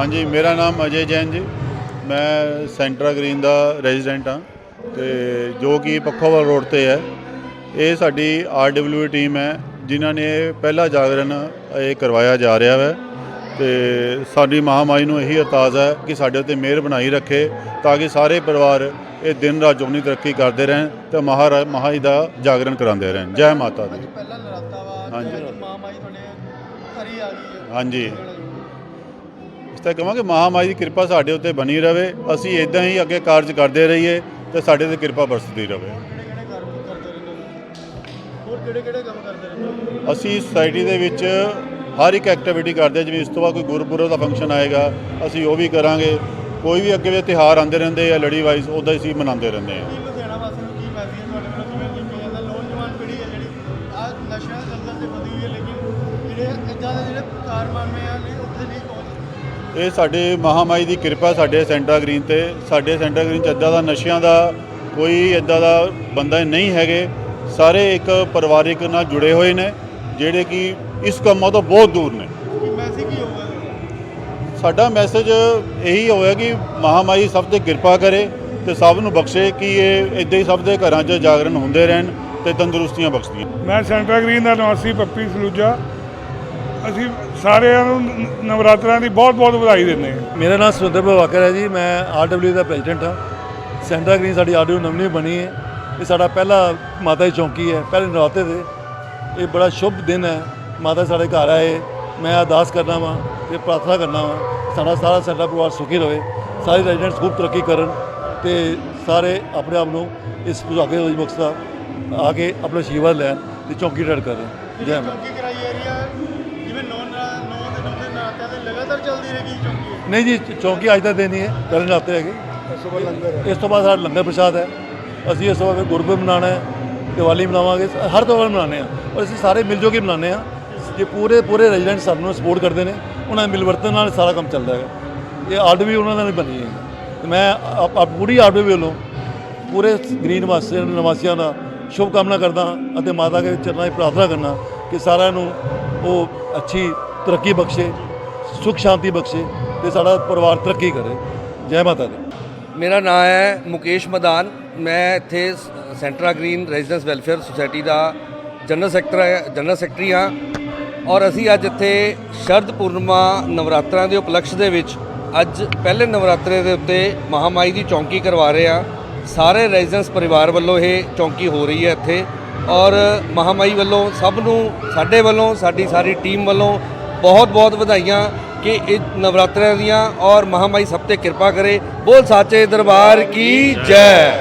ਹਾਂਜੀ ਮੇਰਾ ਨਾਮ ਅਜੇ ਜੈਨ ਜੀ। ਮੈਂ ਸੈਂਟਰਾ ਗ੍ਰੀਨ ਦਾ ਰੈਜ਼ੀਡੈਂਟ ਹਾਂ ਤੇ ਜੋ ਕਿ ਪੱਖੋਵਾਲ ਰੋਡ ਤੇ ਹੈ। ਇਹ ਸਾਡੀ ਆਰਡਬਲਯੂ ਟੀਮ ਹੈ ਜਿਨ੍ਹਾਂ ਨੇ ਪਹਿਲਾ ਜਾਗਰਣ ਇਹ ਕਰਵਾਇਆ ਜਾ ਰਿਹਾ ਹੈ ਤੇ ਸਾਡੀ ਮਹਾਮਾਈ ਨੂੰ ਇਹੀ ਅਰਦਾਸ ਹੈ ਕਿ ਸਾਡੇ ਉੱਤੇ ਮਿਹਰ ਬਣਾਈ ਰੱਖੇ ਤਾਂ ਕਿ ਸਾਰੇ ਪਰਿਵਾਰ ਇਹ ਦਿਨ ਰਾਤ ਚੌਗਣੀ ਤਰੱਕੀ ਕਰਦੇ ਰਹਿਣ ਤੇ ਮਹਾਰਾਜ ਮਹਾਈ ਦਾ ਜਾਗਰਣ ਕਰਾਉਂਦੇ ਰਹਿਣ। ਜੈ ਮਾਤਾ ਦੀ। ਪਹਿਲਾ ਨਰਾਤਾ ਵਾ ਹਾਂਜੀ। ਤੁਹਾਡੇ ਆ ਗਈ ਹਾਂਜੀ। ਤਰ੍ਹਾਂ ਕਹਾਂਗੇ ਮਹਾਮਾਈ ਦੀ ਕਿਰਪਾ ਸਾਡੇ ਉੱਤੇ ਬਣੀ ਰਵੇ। ਅਸੀਂ ਇਦਾਂ ਹੀ ਅੱਗੇ ਕਾਰਜ ਕਰਦੇ ਰਹੀਏ ਤੇ ਸਾਡੇ ਤੇ ਕਿਰਪਾ ਬਰਸਦੀ ਰਵੇ। ਕਿਹੜੇ ਕਿਹੜੇ ਕੰਮ ਕਰਦੇ ਰਹਿੰਦੇ ਹੋ ਹੋਰ ਕਿਹੜੇ ਕਿਹੜੇ ਕੰਮ ਕਰਦੇ ਰਹਿੰਦੇ ਹੋ? ਅਸੀਂ ਸੁਸਾਇਟੀ ਦੇ ਵਿੱਚ ਹਰ ਇੱਕ ਐਕਟੀਵਿਟੀ ਕਰਦੇ ਜਿਵੇਂ ਇਸ ਤੋਂ ਬਾਅਦ ਕੋਈ ਗੁਰਪੁਰਬ ਦਾ ਫੰਕਸ਼ਨ ਆਏਗਾ ਅਸੀਂ ਉਹ ਵੀ ਕਰਾਂਗੇ। ਕੋਈ ਵੀ ਅੱਗੇ ਵੀ ਤਿਉਹਾਰ ਆਉਂਦੇ ਰਹਿੰਦੇ ਆ ਲੜੀ ਵਾਈਜ਼ ਉਦਾਂ ਹੀ ਅਸੀਂ ਮਨਾਉਂਦੇ ਰਹਿੰਦੇ ਆ। ਨਸ਼ਿਆਂ ਦੇ ਦਲਦਲ ਤੇ ਵਧੀ ਹੋਈ ਹੈ ਲੇਕਿਨ ਜਿਹੜੇ ਇੱਦਾਂ ਦੇ ਜਿਹੜੇ ਕਾਰਨਾਮੇ ਆ ਨੇ ਉੱਥੇ ਨਹੀਂ ਇਹ ਸਾਡੇ ਮਹਾਮਾਈ ਦੀ ਕਿਰਪਾ ਸਾਡੇ ਸੈਂਟਰਾ ਗ੍ਰੀਨ ਤੇ ਸਾਡੇ ਸੈਂਟਰਾ ਗ੍ਰੀਨ ਚ ਇੱਦਾਂ ਦਾ ਨਸ਼ਿਆਂ ਦਾ ਕੋਈ ਇੱਦਾਂ ਦਾ ਬੰਦਾ ਨਹੀਂ ਹੈਗੇ। ਸਾਰੇ ਇੱਕ ਪਰਿਵਾਰਿਕ ਨਾਲ ਜੁੜੇ ਹੋਏ ਨੇ ਜਿਹੜੇ ਕਿ ਇਸ ਕੰਮਾਂ ਤੋਂ ਬਹੁਤ ਦੂਰ ਨੇ। ਸਾਡਾ ਮੈਸੇਜ ਇਹੀ ਹੋਇਆ ਕਿ ਮਹਾਮਾਈ ਸਭ ਤੇ ਕਿਰਪਾ ਕਰੇ ਤੇ ਸਭ ਨੂੰ ਬਖਸ਼ੇ ਕਿ ਇਹ ਇਦਾਂ ਹੀ ਸਭ ਦੇ ਘਰਾਂ 'ਚ ਜਾਗਰਣ ਹੁੰਦੇ ਰਹਿਣ ਤੇ ਤੰਦਰੁਸਤੀਆਂ ਬਖਸ਼ਦੀਆਂ। ਮੈਂ ਸੈਂਟਰ ਗ੍ਰੀਨ ਦਾ ਨਿਵਾਸੀ ਪੱਪੀ ਸਲੂਜਾ। ਅਸੀਂ ਸਾਰਿਆਂ ਨੂੰ ਨ- ਨਵਰਾਤਰਿਆਂ ਦੀ ਬਹੁਤ ਬਹੁਤ ਵਧਾਈ ਦਿੰਦੇ ਹਾਂ। ਮੇਰਾ ਨਾਮ ਸੁਰਿੰਦਰ ਪ੍ਰਭਾਕਰ ਹੈ ਜੀ ਮੈਂ ਆਰਡਬਲਯੂ ਦਾ ਪ੍ਰੈਜ਼ੀਡੈਂਟ ਹਾਂ। ਸੈਂਟਰ ਗ੍ਰੀਨ ਸਾਡੀ ਆਰਡਬਲਯੂ ਨਵੀਂ ਬਣੀ ਹੈ। ਇਹ ਸਾਡਾ ਪਹਿਲਾ ਮਾਤਾ ਦੀ ਚੌਂਕੀ ਹੈ ਪਹਿਲੇ ਨਰਾਤੇ ਦੇ ਇਹ ਬੜਾ ਸ਼ੁਭ ਦਿਨ ਹੈ ਮਾਤਾ ਸਾਡੇ ਘਰ ਆਏ। ਮੈਂ ਅਰਦਾਸ ਕਰਨਾ ਵਾਂ ਤੇ ਪ੍ਰਾਰਥਨਾ ਕਰਨਾ ਵਾਂ ਸਾਡਾ ਸਾਰਾ ਸਾਡਾ ਪਰਿਵਾਰ ਸੁਖੀ ਰਹੇ ਸਾਰੇ ਰੈਜ਼ੀਡੈਂਟਸ ਖੂਬ ਤਰੱਕੀ ਕਰਨ ਤੇ ਸਾਰੇ ਆਪਣੇ ਆਪ ਨੂੰ ਇਸ ਸੁਭਾਗੇ ਹੋਈ ਮਕਸਦਾ ਆ ਕੇ ਆਪਣਾ ਆਸ਼ੀਰਵਾਦ ਲੈਣ ਤੇ ਚੌਂਕੀ ਡਰ ਕਰਨ। ਜੈ ਮਾਤਾ ਚੌਂਕੀ ਕਰਾਈ ਏਰੀਆ ਜਿਵੇਂ ਨੌ ਨਰਾ ਨੌ ਦੇ ਨੌ ਦੇ ਨਰਾਤਿਆਂ ਦੇ ਲਗਾਤਾਰ ਚੱਲਦੀ ਰਹੇਗੀ ਇਹ ਚੌਂਕੀ। ਨਹੀਂ ਜੀ ਚੌਂਕੀ ਅੱਜ ਦੇ ਨਹੀਂ ਹੈ ਪਹਿਲੇ ਨਰਾਤੇ ਹੈਗੇ। ਇਸ ਤੋਂ ਬਾਅਦ ਸਾਡਾ ਲੰਗਰ ਪ੍ਰਸ਼ਾਦ ਹੈ। ਅਸੀਂ ਇਸ ਤੋਂ ਬਾਅਦ ਗੁਰਪੁਰਬ ਮਨਾਉਣਾ ਹੈ ਦੀਵਾਲੀ ਮਨਾਵਾਂਗੇ ਹਰ ਤਿਉਹਾਰ ਮਨਾਉਂਦੇ ਹਾਂ। ਔਰ ਅਸੀਂ ਸਾਰੇ ਮਿਲ ਜੁਲ ਕੇ ਮਨਾਉਂਦੇ ਹਾਂ। ਜੇ ਪੂਰੇ ਪੂਰੇ ਰੈਜ਼ੀਡੈਂਟ ਸਾਨੂੰ ਸਪੋਰਟ ਕਰਦੇ ਨੇ ਉਹਨਾਂ ਦੇ ਮਿਲਵਰਤਨ ਨਾਲ ਸਾਰਾ ਕੰਮ ਚੱਲਦਾ ਹੈਗਾ। ਇਹ ਆਰਡਰ ਵੀ ਉਹਨਾਂ ਨਾਲ ਹੀ ਬਣੀ ਹੈ ਤੇ ਮੈਂ ਆਪ- ਪੂਰੀ ਆਰਡਰ ਵੀ ਵੱਲੋਂ ਪੂਰੇ ਗ੍ਰੀਨ ਵਾਸੀਆਂ ਨਿਵਾਸੀਆਂ ਦਾ ਸ਼ੁਭ ਕਾਮਨਾ ਕਰਦਾ ਹਾਂ ਅਤੇ ਮਾਤਾ ਦੇ ਚਰਨਾਂ 'ਚ ਪ੍ਰਾਰਥਨਾ ਕਰਨਾ ਕਿ ਸਾਰਿਆਂ ਨੂੰ ਉਹ ਅੱਛੀ ਤਰੱਕੀ ਬਖਸ਼ੇ, ਸੁਖ ਸ਼ਾਂਤੀ ਬਖਸ਼ੇ ਤੇ ਸਾਡਾ ਪਰਿਵਾਰ ਤਰੱਕੀ ਕਰੇ। ਜੈ ਮਾਤਾ ਦੀ। ਮੇਰਾ ਨਾਮ ਹੈ ਮੁਕੇਸ਼ ਮਦਾਨ। ਮੈਂ ਇੱਥੇ ਸ- Centra Green residents welfare society ਦਾ ਜਨਰਲ ਸੈਕਟਰ, ਜਨਰਲ ਸੈਕਟਰੀ ਹਾਂ ਔਰ ਅਸੀਂ ਅੱਜ ਇੱਥੇ ਸ਼ਰਦ ਪੂਰਨਿਮਾ ਨਵਰਾਤਰਾਂ ਦੇ ਉਪਲਕਸ਼ ਦੇ ਵਿੱਚ ਅੱਜ ਪਹਿਲੇ ਨਵਰਾਤਰੇ ਦੇ ਉੱਤੇ ਮਹਾਮਾਈ ਦੀ ਚੌਂਕੀ ਕਰਵਾ ਰਹੇ ਹਾਂ। ਸਾਰੇ ਰੈਜ਼ੀਡੈਂਸ ਪਰਿਵਾਰ ਵੱਲੋਂ ਇਹ ਚੌਂਕੀ ਹੋ ਰਹੀ ਹੈ ਇੱਥੇ। ਔਰ ਮਹਾਮਾਈ ਵੱਲੋਂ ਸਭ ਨੂੰ, ਸਾਡੇ ਵੱਲੋਂ, ਸਾਡੀ ਸਾਰੀ ਟੀਮ ਵੱਲੋਂ ਬਹੁਤ ਬਹੁਤ ਵਧਾਈਆਂ ਕਿ ਇਹ ਨਵਰਾਤਰਿਆਂ ਦੀਆਂ ਔਰ ਮਹਾਮਾਈ ਸਭ ਤੇ ਕਿਰਪਾ ਕਰੇ। ਬੋਲ ਸਾਚੇ ਦਰਬਾਰ ਕੀ ਜੈ।